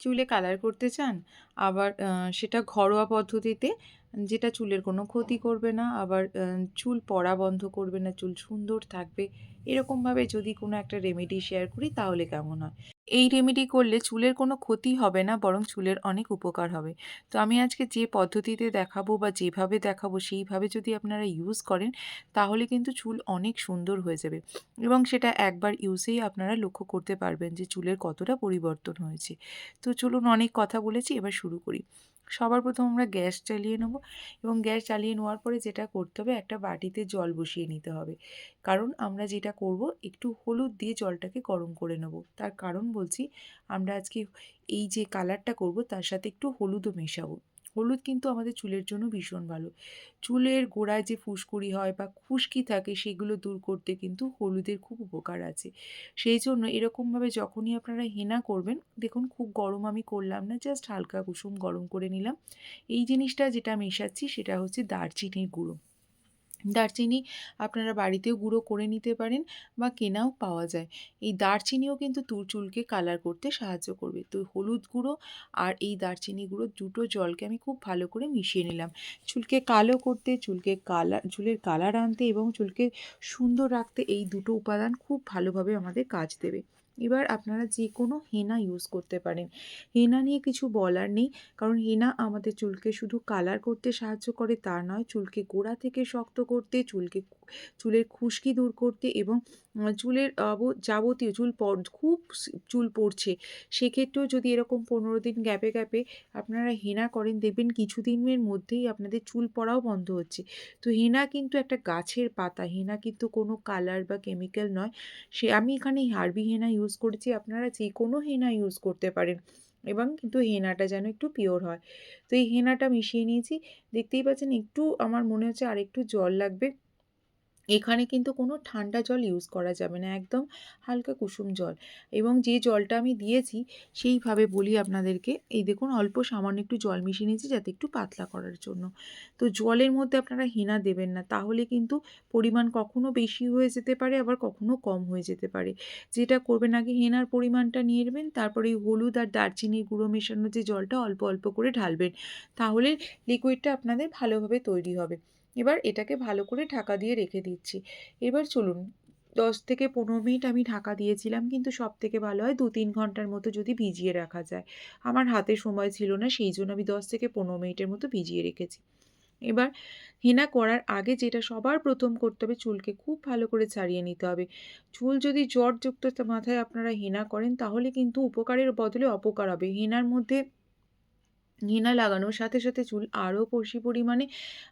চুলে কালার করতে চান আবার সেটা ঘরোয়া পদ্ধতিতে যেটা চুলের কোনো ক্ষতি করবে না, আবার চুল পড়া বন্ধ করবে না, চুল সুন্দর থাকবে, এরকমভাবে যদি কোনো একটা রেমেডি শেয়ার করি তাহলে কেমন হয়? এই রেমেডি করলে চুলের কোনো ক্ষতি হবে না, বরং চুলের অনেক উপকার হবে। তো আমি আজকে যে পদ্ধতিতে দেখাবো বা যেভাবে দেখাবো সেইভাবে যদি আপনারা ইউজ করেন, তাহলে কিন্তু চুল অনেক সুন্দর হয়ে যাবে। এবং সেটা একবার ইউজেই আপনারা লক্ষ্য করতে পারবেন যে চুলের কতটা পরিবর্তন হয়েছে। তো চলুন অনেক কথা বলেছি, এবার শুরু করি। সবার প্রথম আমরা গ্যাস চালিয়ে নেব এবং গ্যাস চালিয়ে নেওয়ার পরে যেটা করতে হবে একটা বাটিতে জল বসিয়ে নিতে হবে। কারণ আমরা যেটা করব একটু হলুদ দিয়ে জলটাকে গরম করে নেব। তার কারণ বলছি আমরা আজকে এই যে কালারটা করব তার সাথে একটু হলুদও মেশাবো। হলুদ কিন্তু আমাদের চুলের জন্য ভীষণ ভালো। চুলের গোড়ায় যে ফুসকুড়ি হয় বা খুশকি থাকে সেগুলো দূর করতে কিন্তু হলুদের খুব উপকার আছে। সেই জন্য এরকমভাবে যখনই আপনারা হেনা করবেন, দেখুন খুব গরম আমি করলাম না জাস্ট হালকা কুসুম গরম করে নিলাম। এই জিনিসটা যেটা মেশাচ্ছি সেটা হচ্ছে দারচিনির গুঁড়ো। দারচিনি আপনারা বাড়িতেও গুঁড়ো করে নিতে পারেন বা কেনাও পাওয়া যায়। এই দারচিনিও কিন্তু তুর চুলকে কালার করতে সাহায্য করবে। তো হলুদ গুঁড়ো আর এই দারচিনি গুঁড়ো দুটো জলকে আমি খুব ভালো করে মিশিয়ে নিলাম। চুলকে কালো করতে, চুলকে কালার চুলের কালার আনতে এবং চুলকে সুন্দর রাখতে এই দুটো উপাদান খুব ভালোভাবে আমাদের কাজ দেবে। এবার আপনারা যে কোনো হেনা ইউজ করতে পারেন। হেনা নিয়ে কিছু বলার নেই, কারণ হেনা আমাদের চুলকে শুধু কালার করতে সাহায্য করে তা নয়, চুলকে গোড়া থেকে শক্ত করতে, চুলকে চুলের খুশকি দূর করতে এবং চুলের যাবতীয় চুল খুব চুল পড়ছে। সেক্ষেত্রেও যদি এরকম পনেরো দিন গ্যাপে গ্যাপে আপনারা হেনা করেন, দেখবেন কিছুদিনের মধ্যেই আপনাদের চুল পড়াও বন্ধ হচ্ছে। তো হেনা কিন্তু একটা গাছের পাতা, হেনা কিন্তু কোনো কালার বা কেমিক্যাল নয়। সে, আমি এখানে হার্বি হেনা ইউজ করেছি, আপনারা যে কোনো হেনা ইউজ করতে পারেন এবং কিন্তু হেনাটা যেন একটু পিওর হয়। তো এই হেনাটা মিশিয়ে নিয়েছি, দেখতেই পাচ্ছেন একটু আমার মনে হচ্ছে আর একটু জল লাগবে। এখানে কিন্তু কোনো ঠান্ডা জল ইউজ করা যাবে না, একদম হালকা কুসুম জল। এবং যে জলটা আমি দিয়েছি, সেইভাবে বলি আপনাদেরকে, এই দেখুন অল্প সামান্য একটু জল মিশিয়ে নিয়েছি যাতে একটু পাতলা করার জন্য। তো জলের মধ্যে আপনারা হেনা দেবেন না, তাহলে কিন্তু পরিমাণ কখনো বেশি হয়ে যেতে পারে, আবার কখনো কম হয়ে যেতে পারে। যেটা করবেন আগে হেনার পরিমাণটা নিয়ে নেবেন, তারপরে এই হলুদ আর দারচিনির গুঁড়ো মেশানো যে জলটা অল্প অল্প করে ঢালবেন, তাহলে লিকুইডটা আপনাদের ভালোভাবে তৈরি হবে। এবার এটাকে ভালো করে ঢাকা দিয়ে রেখে দিচ্ছি। এবার চলুন, দশ থেকে পনেরো মিনিট আমি ঢাকা দিয়েছিলাম, কিন্তু সব থেকে ভালো হয় দু তিন ঘণ্টার মতো যদি ভিজিয়ে রাখা যায়। আমার হাতে সময় ছিল না, সেই জন্য আমি দশ থেকে পনেরো মিনিটের মতো ভিজিয়ে রেখেছি। এবার হেনা করার আগে যেটা সবার প্রথম করতে হবে, চুলকে খুব ভালো করে ছাড়িয়ে নিতে হবে। চুল যদি জ্বরযুক্ত মাথায় আপনারা হেনা করেন, তাহলে কিন্তু উপকারের বদলে অপকার হবে। হেনার মধ্যে হেনা লাগানোর সাথে সাথে চুল আরও বেশি পরিমাণে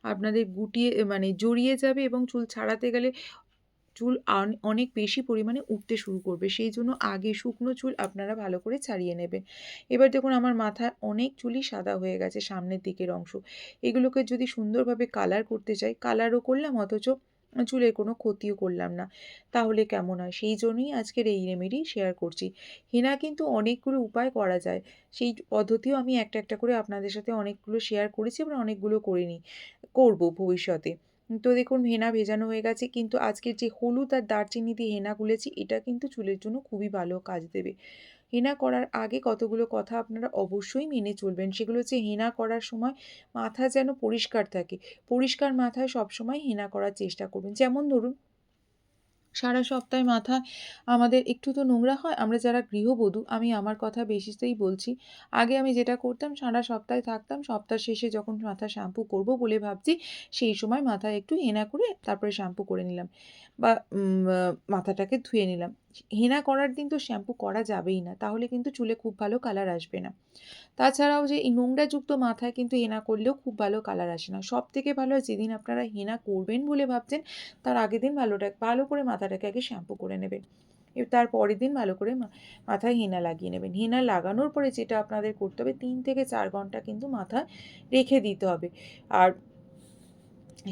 আপনাদের গুটিয়ে মানে জড়িয়ে যাবে এবং চুল ছাড়াতে গেলে চুল অনেক বেশি পরিমাণে উঠতে শুরু করবে। সেই জন্য আগে শুকনো চুল আপনারা ভালো করে ছাড়িয়ে নেবেন। এবার দেখুন আমার মাথায় অনেক চুলই সাদা হয়ে গেছে সামনের দিকের অংশ। এগুলোকে যদি সুন্দরভাবে কালার করতে চাই কালারও করলাম অথচ চুলের কোনো ক্ষতিও করলাম না। তাহলে কেমন হয়? সেই জন্যই আজকের এই রেমেডি শেয়ার করছি। হেনা কিন্তু অনেকগুলো উপায় করা যায়। সেই পদ্ধতিও আমি একটা একটা করে আপনাদের সাথে অনেকগুলো শেয়ার করেছি আবার অনেকগুলো করিনি করব ভবিষ্যতে। তো দেখুন, হেনা ভেজানো হয়ে গেছে, কিন্তু আজকের যে হলুদ আর দারচিনি দিয়ে হেনা গুলেছি, এটা কিন্তু চুলের জন্য খুবই ভালো কাজ দেবে। হেনা করার আগে কতগুলো কথা আপনারা অবশ্যই মেনে চলবেন। সেগুলো হচ্ছে হেনা করার সময় মাথা যেন পরিষ্কার থাকে। পরিষ্কার মাথায় সবসময় হেনা করার চেষ্টা করবেন। যেমন ধরুন, সারা সপ্তাহে মাথা আমাদের একটু তো নোংরা হয়, আমরা যারা গৃহবধূ, আমি আমার কথা বেশিতেই বলছি, আগে আমি যেটা করতাম, সারা সপ্তাহে থাকতাম, সপ্তাহ শেষে যখন মাথা শ্যাম্পু করব বলে ভাবছি, সেই সময় মাথায় একটু হেনা করে তারপরে শ্যাম্পু করে নিলাম বা মাথাটাকে ধুয়ে নিলাম। হেনা করার দিন তো শ্যাম্পু করা যাবেই না, তাহলে কিন্তু চুলে খুব ভালো কালার আসবে না। তাছাড়াও যে এই নোংরাযুক্ত মাথায় কিন্তু হেনা করলেও খুব ভালো কালার আসে না। সব থেকে ভালো যেদিন আপনারা হেনা করবেন বলে ভাবছেন, তার আগের দিন ভালোটা ভালো করে মাথাটাকে আগে শ্যাম্পু করে নেবেন। তার পরের দিন ভালো করে মাথায় হেনা লাগিয়ে নেবেন। হেনা লাগানোর পরে যেটা আপনাদের করতে হবে, তিন থেকে চার ঘণ্টা কিন্তু মাথায় রেখে দিতে হবে। আর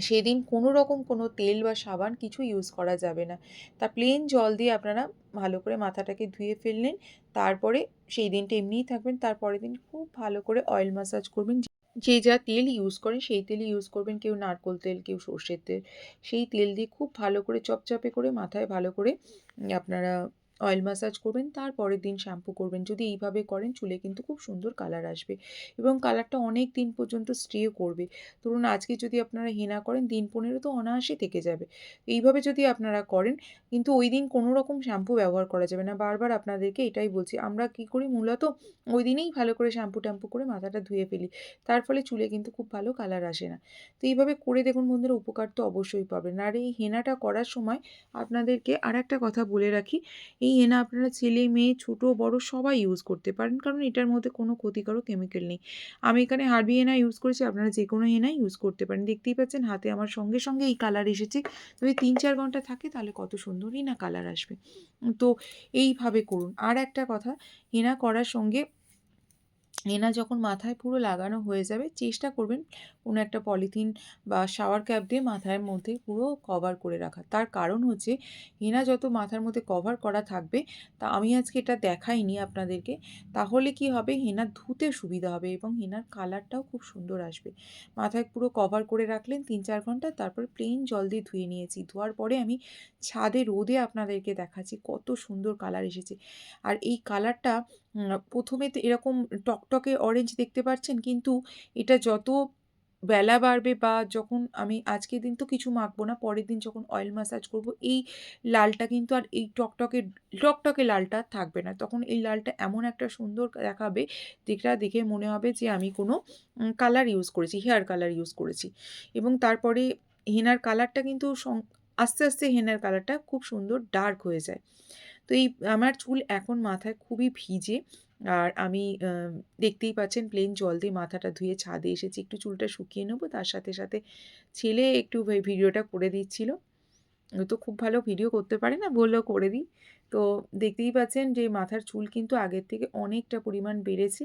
সেদিন কোনো রকম কোনো তেল বা সাবান কিছু ইউজ করা যাবে না। তা প্লেন জল দিয়ে আপনারা ভালো করে মাথাটাকে ধুয়ে ফেললেন, তারপরে সেই দিনটা এমনিই থাকবেন, তারপরের দিন খুব ভালো করে অয়েল ম্যাসাজ করবেন। যে যা তেল ইউজ করেন, সেই তেলই ইউজ করবেন কেউ নারকোল তেল, কেউ সর্ষের তেল। সেই তেল দিয়ে খুব ভালো করে চপচপে করে মাথায় ভালো করে আপনারা অয়েল ম্যাসাজ করবেন তারপরের দিন শ্যাম্পু করবেন। যদি এইভাবে করেন, চুলে কিন্তু খুব সুন্দর কালার আসবে এবং কালারটা অনেক দিন পর্যন্ত স্টে করবে। ধরুন, আজকে যদি আপনারা হেনা করেন, দিন পনেরো তো অনায়াসে থেকে যাবে। এইভাবে যদি আপনারা করেন, কিন্তু ওই দিন কোনো রকম শ্যাম্পু ব্যবহার করা যাবে না। বারবার আপনাদেরকে এটাই বলছি, আমরা কী করি, মূলত ওই দিনেই ভালো করে শ্যাম্পু ট্যাম্পু করে মাথাটা ধুয়ে ফেলি। তার ফলে চুলে কিন্তু খুব ভালো কালার আসে না। তো এইভাবে করে দেখুন বন্ধুরা, উপকার তো অবশ্যই পাবেন। আর এই হেনাটা করার সময় আপনাদেরকে আর একটা কথা বলে রাখি এই হেনা আপনারা ছেলে, মেয়ে, ছোটো, বড় সবাই ইউজ করতে পারেন। কারণ এটার মধ্যে কোনো ক্ষতিকারক কেমিক্যাল নেই। আমি এখানে হার্বি হেনা ইউজ করেছি, আপনারা যে কোনো হেনা ইউজ করতে পারেন। দেখতেই পাচ্ছেন হাতে আমার সঙ্গে সঙ্গে এই কালার এসেছে। যদি তিন, চার ঘণ্টা থাকে তাহলে কত সুন্দরই না কালার আসবে। তো এইভাবে করুন। আর একটা কথা হেনা করার সঙ্গে হেনা যখন মাথায় পুরো লাগানো হয়ে যাবে, চেষ্টা করবেন কোনো একটা পলিথিন বা শাওয়ার ক্যাপ দিয়ে মাথার মধ্যে পুরো কভার করে রাখা তার কারণ হচ্ছে হেনা যত মাথার মধ্যে কভার করা থাকবে, তা আমি আজকে এটা দেখাইনি আপনাদেরকে, তাহলে কি হবে? হেনা ধুতে সুবিধা হবে এবং হেনার কালারটাও খুব সুন্দর আসবে। মাথায় পুরো কভার করে রাখলেন তিন চার ঘণ্টা, তারপর প্লেন জল দিয়ে ধুয়ে নিয়েছি। ধোয়ার পরে আমি ছাদে রোদে আপনাদেরকে দেখাচ্ছি কত সুন্দর কালার এসেছে। আর এই কালারটা প্রথমে তো এরকম টকটকে অরেঞ্জ দেখতে পাচ্ছেন কিন্তু এটা যত বেলা বাড়বে বা যখন আমি আজকের দিন তো কিছু মাখবো না, পরের দিন যখন অয়েল ম্যাসাজ করব, এই লালটা কিন্তু আর এই টকটকে টকটকে লালটা থাকবে না। তখন এই লালটা এমন একটা সুন্দর দেখাবে যেটা দেখে মনে হবে যে আমি কোনো কালার ইউজ করেছি হেয়ার কালার ইউজ করেছি। এবং তারপরে হেনার কালারটা কিন্তু আস্তে আস্তে হেনার কালারটা খুব সুন্দর ডার্ক হয়ে যায়। তো এই আমার চুল এখন মাথায় খুবই ভিজে। আর আমি দেখতেই পাচ্ছেন প্লেন জল দিয়ে মাথাটা ধুয়ে ছাদে এসেছি। একটু চুলটা শুকিয়ে নেব, তার সাথে সাথে ছেলে একটু ভিডিওটা করে দিচ্ছিল। তো খুব ভালো ভিডিও করতে পারে না বললেও করে দিই। তো দেখতেই পাচ্ছেন যে মাথার চুল কিন্তু আগের থেকে অনেকটা পরিমাণ বেড়েছে।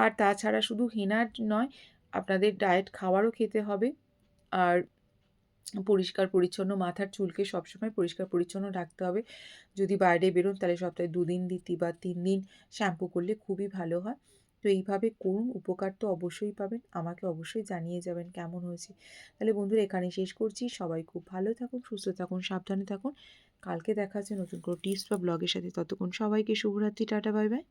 আর তাছাড়া শুধু হেনার নয়, আপনাদের ডায়েট খাবারও খেতে হবে। আর পরিষ্কার পরিচ্ছন্ন, মাথার চুলকে সবসময় পরিষ্কার পরিচ্ছন্ন রাখতে হবে। যদি বাইরে বেরোন তাহলে সপ্তাহে দুদিন দিতি বা তিন দিন শ্যাম্পু করলে খুবই ভালো হয়। তো এইভাবে করুন, উপকার তো অবশ্যই পাবেন। আমাকে অবশ্যই জানিয়ে যাবেন কেমন হয়েছে। তাহলে বন্ধুরা এখানে শেষ করছি। সবাই খুব ভালো থাকুন, সুস্থ থাকুন, সাবধানে থাকুন। কালকে দেখা হচ্ছে নতুন কোনো টিপস বা ব্লগের সাথে। ততক্ষণ সবাইকে শুভরাত্রি, টাটা বাই বাই